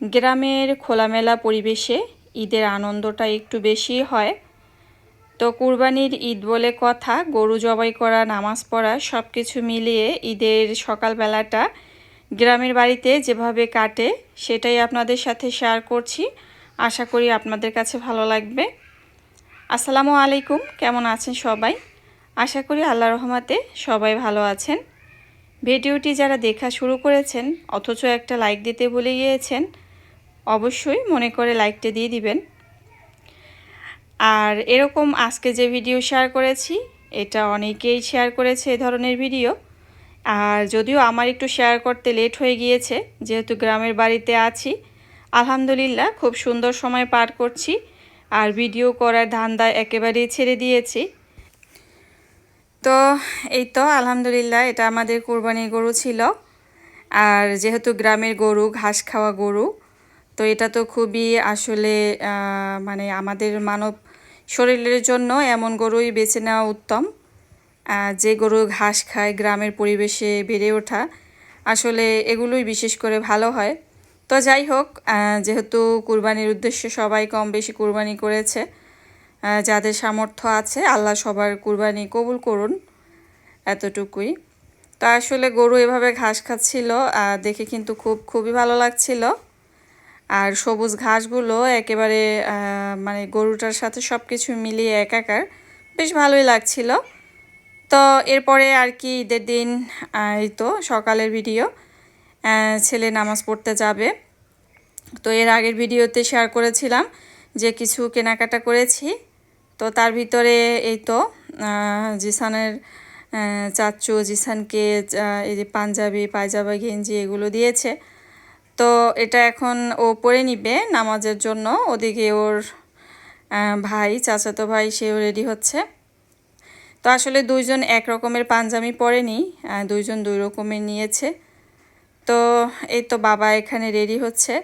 গ্রামের খোলামেলা পরিবেশে ঈদের আনন্দটা একটু বেশি হয়। তো কুরবানির ঈদ বলে কথা, গরু জবাই করা, নামাজ পড়া সব কিছু মিলিয়ে ঈদের সকালবেলাটা গ্রামের বাড়িতে যেভাবে কাটে, সেটাই আপনাদের সাথে শেয়ার করছি। আশা করি আপনাদের কাছে ভালো লাগবে। আসসালামু আলাইকুম, কেমন আছেন সবাই? আশা করি আল্লাহ রহমাতে সবাই ভালো আছেন। ভিডিওটি যারা দেখা শুরু করেছেন, অথচ একটা লাইক দিতে ভুলে গিয়েছেন অবশ্যই মনে করে লাইকটা দিয়ে দিবেন। আর এরকম আজকে যে ভিডিও শেয়ার করেছি, এটা অনেকেই শেয়ার করেছে এ ধরনের ভিডিও আর যদিও আমার একটু শেয়ার করতে লেট হয়ে গিয়েছে, যেহেতু গ্রামের বাড়িতে আছি, আলহামদুলিল্লাহ খুব সুন্দর সময় পার করছি, আর ভিডিও করার ধান্দা একেবারেই ছেড়ে দিয়েছি। তো এই তো আলহামদুলিল্লাহ এটা আমাদের কোরবানির গরু ছিল। আর যেহেতু গ্রামের গরু, ঘাস খাওয়া গরু তো এটা তো খুবই আসলে মানে আমাদের মানব শরীরের জন্য এমন গরুই বেছে নেওয়া উত্তম। যে গরু ঘাস খায়, গ্রামের পরিবেশে বেড়ে ওঠা, আসলে এগুলোই বিশেষ করে ভালো হয়। তো যাই হোক যেহেতু কুরবানির উদ্দেশ্যে সবাই কম বেশি কুরবানি করেছে যাদের সামর্থ্য আছে, আল্লাহ সবার কুরবানি কবুল করুন এতটুকুই। তো আসলে গরু এভাবে ঘাস খাচ্ছিল দেখে কিন্তু খুব, খুবই ভালো লাগছিল। আর সবুজ ঘাসগুলো একেবারে মানে গরুটার সাথে সব কিছু মিলিয়ে একাকার। বেশ ভালোই লাগছিল। তো এরপরে আর কি ঈদের দিন এই তো সকালের ভিডিও ছেলে নামাজ পড়তে যাবে। তো এর আগের ভিডিওতে শেয়ার করেছিলাম যে কিছু কেনাকাটা করেছি। তো তার ভিতরে এই তো জিসানের চাচ্চু জিসানকে এই যে পাঞ্জাবি পায়জাবা গেঞ্জি এগুলো দিয়েছে। তো এটা এখন ও পরে নিবে নামাজের জন্য। ওদিকে ওর ভাই, চাচাতো ভাই, সেও রেডি হচ্ছে। তো আসলে দুইজন এক রকমের পাঞ্জাবি পরেনি দুইজন দুই রকমের নিয়েছে। তো এই তো বাবা এখানে রেডি হচ্ছে।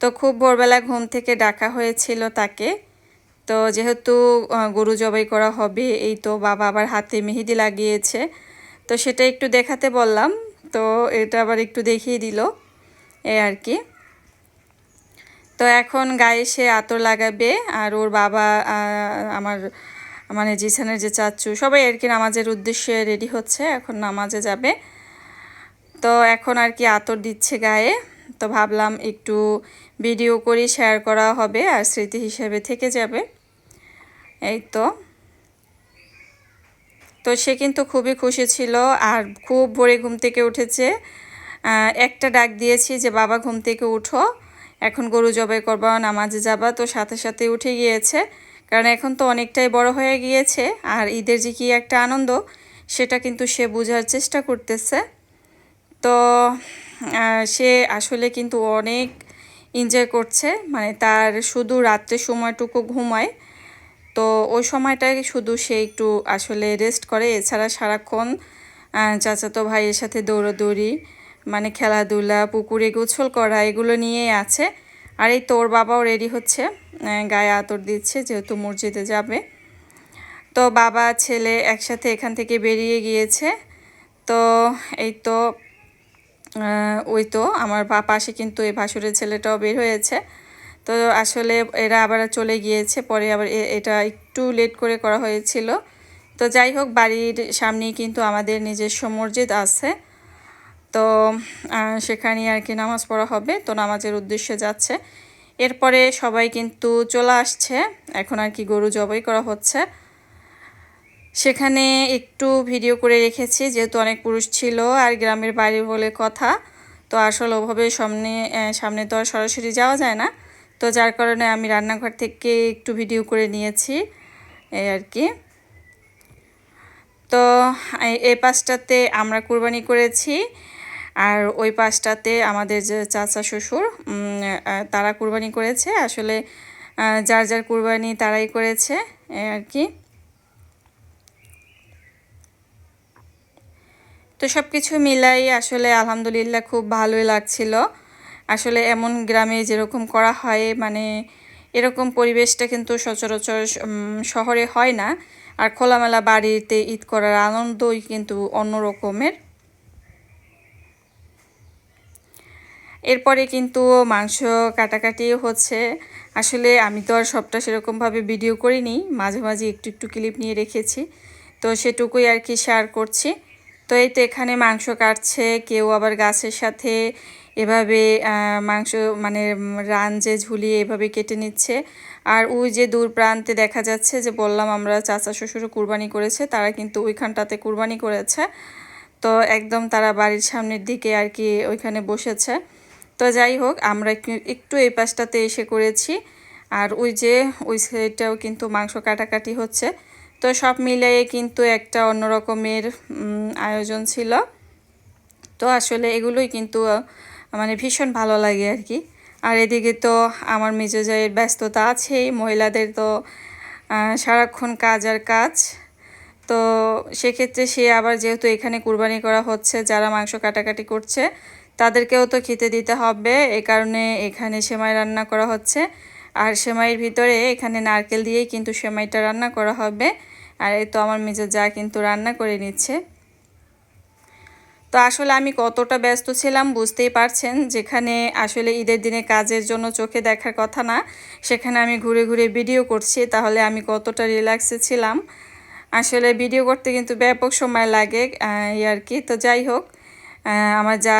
তো খুব ভোরবেলা ঘুম থেকে ডাকা হয়েছিল তাকে। তো যেহেতু গরু জবাই করা হবে, এই তো বাবা আবার হাতে মেহেদি লাগিয়েছে। তো সেটা একটু দেখাতে বললাম। তো এটা আবার একটু দেখিয়ে দিল। এ আর কি। তো এখন গায়ে সে আতর লাগাবে আর ওর বাবা আমার মানে জিসানের যে চাচ্চু সবাই আর কি নামাজের উদ্দেশ্যে রেডি হচ্ছে, এখন নামাজে যাবে। তো এখন আর কি আতর দিচ্ছে গায়ে। তো ভাবলাম একটু ভিডিও করি শেয়ার করা হবে আর স্মৃতি হিসেবে থেকে যাবে। এই তো। তো সে কিন্তু খুবই খুশি ছিল আর খুব ভোরে ঘুম থেকে উঠেছে। একটা ডাক দিয়েছি যে, বাবা, ঘুম থেকে উঠো। এখন গরু জবাই করবা নামাজে যাবা। তো সাথে সাথে উঠে গিয়েছে। কারণ এখন তো অনেকটাই বড় হয়ে গিয়েছে। আর ঈদের যে কি একটা আনন্দ, সেটা কিন্তু সে বোঝার চেষ্টা করতেছে। তো সে আসলে কিন্তু অনেক এনজয় করছে। মানে তার শুধু রাত্রে সময়টুকু ঘুমায়। তো ওই সময়টায় শুধু সে একটু আসলে রেস্ট করে। এছাড়া সারাক্ষণ চাচাতো ভাইয়ের সাথে দৌড়াদৌড়ি মানে খেলাধুলা, পুকুরে গোছল করা, এগুলো নিয়েই আছে। আর এই তোর বাবাও রেডি হচ্ছে গায়ে আতর দিচ্ছে যেহেতু মসজিদে যাবে। তো বাবা, ছেলে একসাথে এখান থেকে বেরিয়ে গিয়েছে। তো এই তো ওই তো আমার পাশে কিন্তু এই ভাসুরের ছেলেটাও বের হয়েছে। তো আসলে এরা আবার চলে গিয়েছে, পরে আবার এটা একটু লেট করে করা হয়েছিল। তো যাই হোক, বাড়ির সামনেই কিন্তু আমাদের নিজস্ব মসজিদ আছে। তো সেখানে আর কি নামাজ পড়া হবে, তো নামাজের উদ্দেশ্যে যাচ্ছে। এরপরে সবাই কিন্তু চলে আসছে, এখন আর কি গরু জবাই করা হচ্ছে। সেখানে একটু ভিডিও করে রেখেছি, যেহেতু অনেক পুরুষ ছিল আর গ্রামের বাড়ি বলে কথা, তো আসলে ওভাবে সামনে সামনে তো আর সরাসরি যাওয়া যায় না। তো যার কারণে আমি রান্নাঘর থেকে একটু ভিডিও করে নিয়েছি, এই আর কি। তো এই পাঁচটাতে আমরা কুরবানি করেছি আর ওই পাশটাতে আমাদের যে চাচা শ্বশুর তারা কুরবানি করেছে। আসলে যার যার কুরবানি তারাই করেছে আর কি। তো সব কিছু মিলাই আসলে আলহামদুলিল্লাহ খুব ভালোই লাগছিল। আসলে এমন গ্রামে যেরকম করা হয় মানে এরকম পরিবেশটা কিন্তু সচরাচর শহরে হয় না। আর খোলামেলা বাড়িতে ঈদ করার আনন্দই কিন্তু অন্য রকমের এরপরে কিন্তু মাংস কাটাকাটি হচ্ছে। আসলে আমি তো আর সবটা সেরকমভাবে ভিডিও করিনি, মাঝে মাঝে একটু একটু ক্লিপ নিয়ে রেখেছি। তো সেটুকুই আর কি শেয়ার করছি। তো এই তো এখানে মাংস কাটছে, কেউ আবার গাছের সাথে এভাবে মাংস মানে রান যে ঝুলিয়ে এভাবে কেটে নিচ্ছে। আর ওই যে দূর প্রান্তে দেখা যাচ্ছে যে বললাম আমরা চাচা শ্বশুর কুরবানি করেছে, তারা কিন্তু ওইখানটাতে কুরবানি করেছে। তো একদম তারা বাড়ির সামনের দিকে আর কি ওইখানে বসেছে। তো যাই হোক, আমরা একটু এই পাশটাতে এসে করেছি। আর ওই যে, ওই সাইডটাও কিন্তু মাংস কাটাকাটি হচ্ছে। তো সব মিলিয়ে কিন্তু একটা অন্যরকমের আয়োজন ছিল। তো আসলে এগুলোই কিন্তু মানে ভীষণ ভালো লাগে আর কি। আর এদিকে তো আমার মেজোজাইয়ের ব্যস্ততা আছেই, মহিলাদের তো সারাক্ষণ কাজ আর কাজ। তো সেক্ষেত্রে সে আবার যেহেতু এখানে কুরবানি করা হচ্ছে, যারা মাংস কাটাকাটি করছে তাদেরকেও তো খেতে দিতে হবে। এ কারণে এখানে সেমাই রান্না করা হচ্ছে। আর সেমাইয়ের ভিতরে এখানে নারকেল দিয়েই কিন্তু সেমাইটা রান্না করা হবে। আর এই তো আমার মেজো যা কিন্তু রান্না করে নিচ্ছে। তো আসলে আমি কতটা ব্যস্ত ছিলাম বুঝতেই পারছেন, যেখানে আসলে ঈদের দিনে কাজের জন্য চোখে দেখার কথা না, সেখানে আমি ঘুরে ঘুরে ভিডিও করছি, তাহলে আমি কতটা রিল্যাক্সে ছিলাম। আসলে ভিডিও করতে কিন্তু ব্যাপক সময় লাগে এই আর কি। তো যাই হোক আমার যা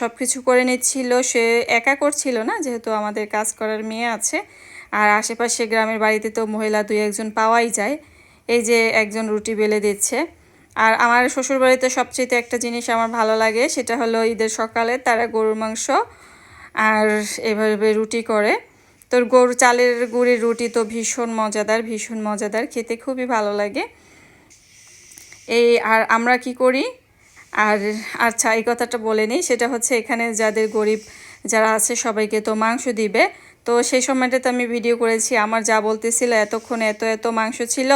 সব কিছু করে নিচ্ছিল, সে একা করছিল না, যেহেতু আমাদের কাজ করার মেয়ে আছে। আর আশেপাশে গ্রামের বাড়িতে তো মহিলা দুই একজন পাওয়াই যায়। এই যে একজন রুটি বেলে দিচ্ছে। আর আমার শ্বশুরবাড়িতে সবচেয়ে একটা জিনিস আমার ভালো লাগে, সেটা হলো ঈদের সকালে তারা গরুর মাংস আর এভাবে রুটি করে। তো গরু, চালের গুড়ির রুটি তো ভীষণ মজাদার ভীষণ মজাদার, খেতে খুবই ভালো লাগে। এই, আর আমরা কি করি? আর আচ্ছা এই কথাটা বলে নিই। সেটা হচ্ছে এখানে যাদের গরিব যারা আছে সবাইকে তো মাংস দিবে। তো সেই সময়টাতে আমি ভিডিও করেছি, আমার যা বলতেছিল, এতক্ষণ এত এত মাংস ছিল,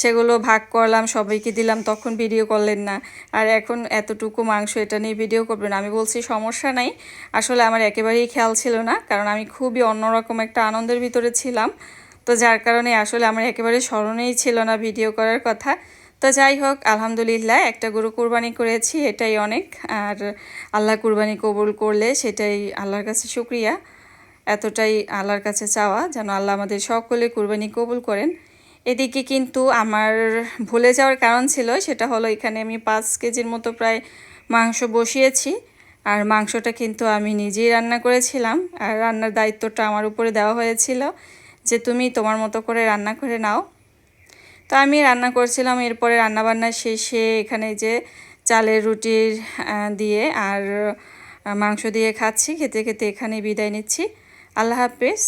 সেগুলো ভাগ করলাম, সবাইকে দিলাম, তখন ভিডিও করলেন না। আর এখন এতটুকু মাংস, এটা নিয়ে ভিডিও করবেন। আমি বলছি, সমস্যা নাই। আসলে আমার একেবারেই খেয়াল ছিল না, কারণ আমি খুবই অন্যরকম একটা আনন্দের ভিতরে ছিলাম। তো যার কারণে আসলে আমার একেবারে স্মরণেই ছিল না ভিডিও করার কথা। তো যাই হোক, আলহামদুলিল্লাহ একটা গরু কোরবানি করেছি, এটাই অনেক। আর আল্লাহ কুরবানি কবুল করলে সেটাই আল্লাহর কাছে শুক্রিয়া। এতটাই আল্লাহর কাছে চাওয়া যেন আল্লাহ আমাদের সকলে কুরবানি কবুল করেন। এদিকে কিন্তু আমার ভুলে যাওয়ার কারণ ছিল, সেটা হলো এখানে আমি পাঁচ কেজির মতো প্রায় মাংস বসিয়েছি। আর মাংসটা কিন্তু আমি নিজেই রান্না করেছিলাম। আর রান্নার দায়িত্বটা আমার উপরে দেওয়া হয়েছিল যে, তুমি তোমার মতো করে রান্না করে নাও। তো আমি রান্না করছিলাম, এরপরে রান্নাবান্না শেষে এখানে যে চালের রুটির দিয়ে আর মাংস দিয়ে খাচ্ছি, খেতে খেতে এখানে বিদায় নিচ্ছি। আল্লাহ হাফিজ।